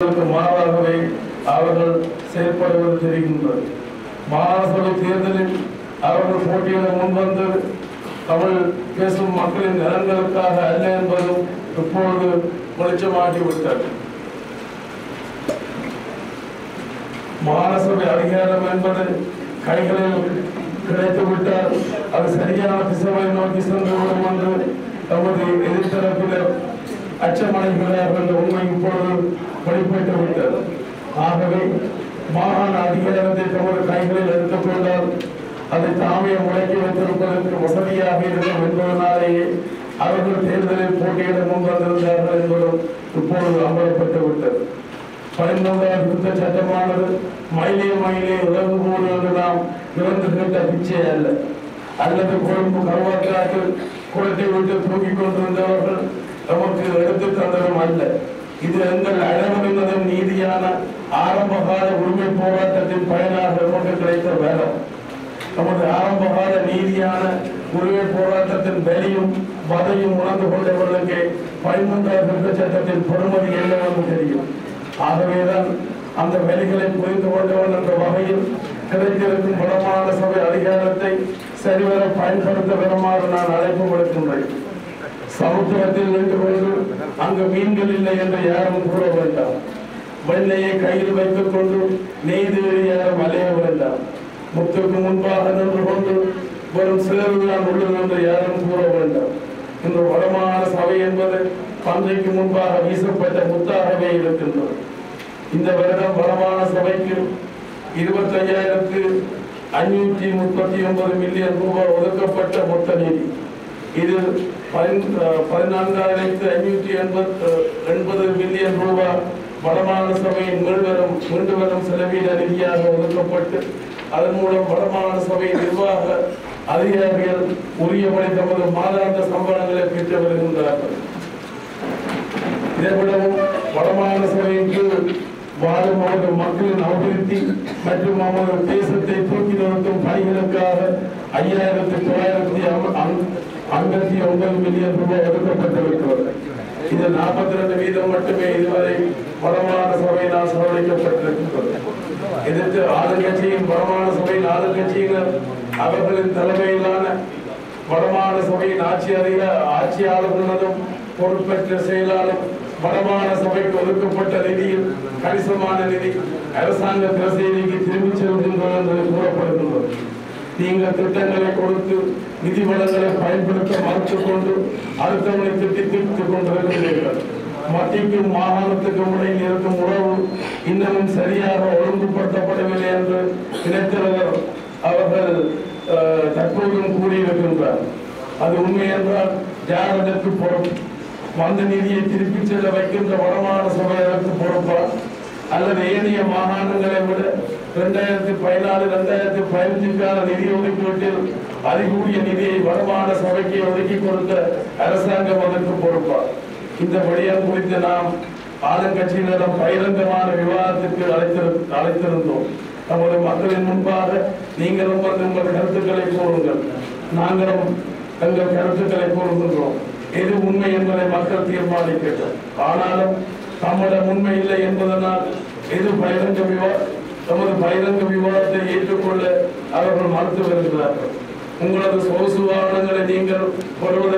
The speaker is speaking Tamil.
மாறாகவே அவர்கள் செயல்படுவது தெரிகின்றது. மாகாணசபை தேர்தலில் அவர்கள் போட்டியிட முன்வந்து தமிழ் பேசும் மக்களின் நலன்களுக்காக அல்ல என்பதும் இப்பொழுது வெளிச்சமாகிவிட்டது மாகாணசபை அதிகாரம் என்பது கைகளில் கிடைத்துவிட்டால் அது சரியான திசையை நோக்கி சென்று விடும் என்று தமது எதிர்த்தரப்பினர் அச்சமடைகிறார்கள் உண்மை இப்பொழுது வெளிப்பட்டு விட்டது. ஆகவே மாகாண அதிகாரத்தை தமது கைகளில் எடுத்துக்கொண்டால் அதை தாமே முடக்கி வைத்திருப்பதற்கு வசதியாக இருக்கும் என்பதனாலேயே அவர்கள் தேர்தலில் போட்டியிட முன்வந்திருந்தார்கள் என்பதும் இப்பொழுது அமலப்பட்டு விட்டது. பதினொன்றாம் திருத்த சட்டமானது மயிலே மயிலே உறவு போடு என்று நாம் இறந்து கேட்ட பிச்சை அல்ல. அல்லது கொழும்பு கருவாக்காட்டில் குளத்தை விட்டு தூக்கிக் கொண்டிருந்தவர்கள் நமக்கு எடுத்து தந்ததும் அல்ல. இது எங்கள் அழகுமின்னதும் நீதியான ஆரம்பகால உரிமை போராட்டத்தின் பயனாக நமக்கு கிடைத்த வேலம் நமது ஆரம்பகால நீதியான உரிமை போராட்டத்தின் வெளியும் வதையும் உணர்ந்து கொண்டவர்களுக்கு பதிமூன்றாம் திருத்த சட்டத்தின் பெருமதி என்னவென்று தெரியும். ஆகவேதான் அந்த வழிகளை புரிந்து கொண்டவன் என்ற வகையில் கிடைத்திருக்கும் வடமாகாண சபை அதிகாரத்தை சரிவர பயன்படுத்த வருமாறு நான் அழைப்பு விடுக்கின்றேன். சமுத்திரத்தில் நின்றபோது அங்கு மீன்கள் இல்லை என்று யாரும் கூற வேண்டாம். வெள்ளையை கையில் வைத்துக் கொண்டு நெய்து யாரும் அலைய வேண்டாம். முத்துக்கு முன்பாக நின்று கொண்டு வரும் சேருதான் உள்ளது என்று யாரும் கூற வேண்டாம். இந்த வளமான சபை என்பது பந்தைக்கு முன்பாக வீசப்பட்ட முத்தாகவே இருக்கின்றது. இந்த வருடம் வளமான சபைக்கு இருபத்தி ஐயாயிரத்து ஐநூற்றி முப்பத்தி ஒன்பது மில்லியன் ரூபாய் ஒதுக்கப்பட்ட மொத்த நிதி. இதில் பதினான்காயிரத்து ஐநூற்றி எண்பத்து எண்பது மில்லியன் ரூபாய் வடமாகாண சபையின் மீள்வரும் மீண்டுவரும் செலவீன நிதியாக ஒதுக்கப்பட்டு அதன் மூலம் வடமாகாண சபை நிர்வாக அதிகாரிகள் உரியபடி தமது மாதாந்த சம்பளங்களை பெற்று வருகின்றார்கள். இதைவிடவும் வடமாகாண சபையின் கீழ் வாழும் அவர்கள் மக்களின் அபிவிருத்தி மற்றும் அவர்கள் தேசத்தை தூக்கி நிறுத்தும் பணிகளுக்காக ஐயாயிரத்தி தொள்ளாயிரத்தி ஐம்பத்தி ஒன்பது மில்லியன் ரூபாய் ஒதுக்கப்பட்டிருக்கிறது. இது நாற்பத்தி ரெண்டு வீதம் மட்டுமே இதுவரை வடமாகாண சபையினால் செலவழிக்கப்பட்டிருக்கிறது எதிர்த்து ஆளுங்கட்சியும் வடமாகாண சபையின் ஆளுங்கட்சியினர் அவர்களின் தலைமையிலான வடமாகாண சபையின் ஆட்சி அதிக ஆட்சியாளர்களும் பொறுப்பேற்ற செயலாளர் வடமாகாண சபைக்கு ஒதுக்கப்பட்ட நிதியில் கணிசமான நிதி அரசாங்க திரசேரிக்கு திரும்பிச் செல்கின்றது நீங்கள் திட்டங்களை கொடுத்து நிதி வளங்களை பயன்படுத்த மறுத்துக் கொண்டு அடுத்தவனை திட்டி தீர்த்துக் கொண்டிருக்கிறீர்கள். மத்திக்கும் மாகாணத்துக்கும் இடையில் இருக்கும் உறவு இன்னமும் சரியாக ஒழுங்குபடுத்தப்படவில்லை என்று நினைத்தவர் அவர்கள் தற்போதும் கூறியிருக்கின்றார். அது உண்மை என்றால் யார் அதற்கு பொறுப்பு. வந்த நிதியை திருப்பிச் செல்ல வைக்கின்ற வடமாகாண சபை பொறுப்பா? அல்லது ஏனைய மாகாணங்களை விட இரண்டாயிரத்தி பதினாலு இரண்டாயிரத்தி பதினஞ்சுக்கான நிதி ஒதுக்கீட்டில் அதிகூடிய நிதியை வருமான சபைக்கு ஒதுக்கி கொடுத்த அரசாங்கம் அதற்கு பொறுப்பார். இந்த விடயம் குறித்து நாம் ஆளுங்கட்சியினரிடம் பகிரங்கமான விவாதத்திற்கு அழைத்திரு அழைத்திருந்தோம். நமது மக்களின் முன்பாக நீங்களும் வந்து உங்கள் கருத்துக்களை கூறுங்கள். நாங்களும் எங்கள் கருத்துக்களை கூறுகின்றோம். எது உண்மை என்பதை மக்கள் தீர்மானிக்கட்டும். ஆனாலும் தம்மிடம் உண்மை இல்லை என்பதனால் எது பகிரங்க விவா தமது பகிரங்க விவாதத்தை ஏற்றுக்கொள்ள அவர்கள் மறுத்து வருகிறார்கள். உங்களது சொகுசு வாகனங்களை நீங்கள் வருவதற்கு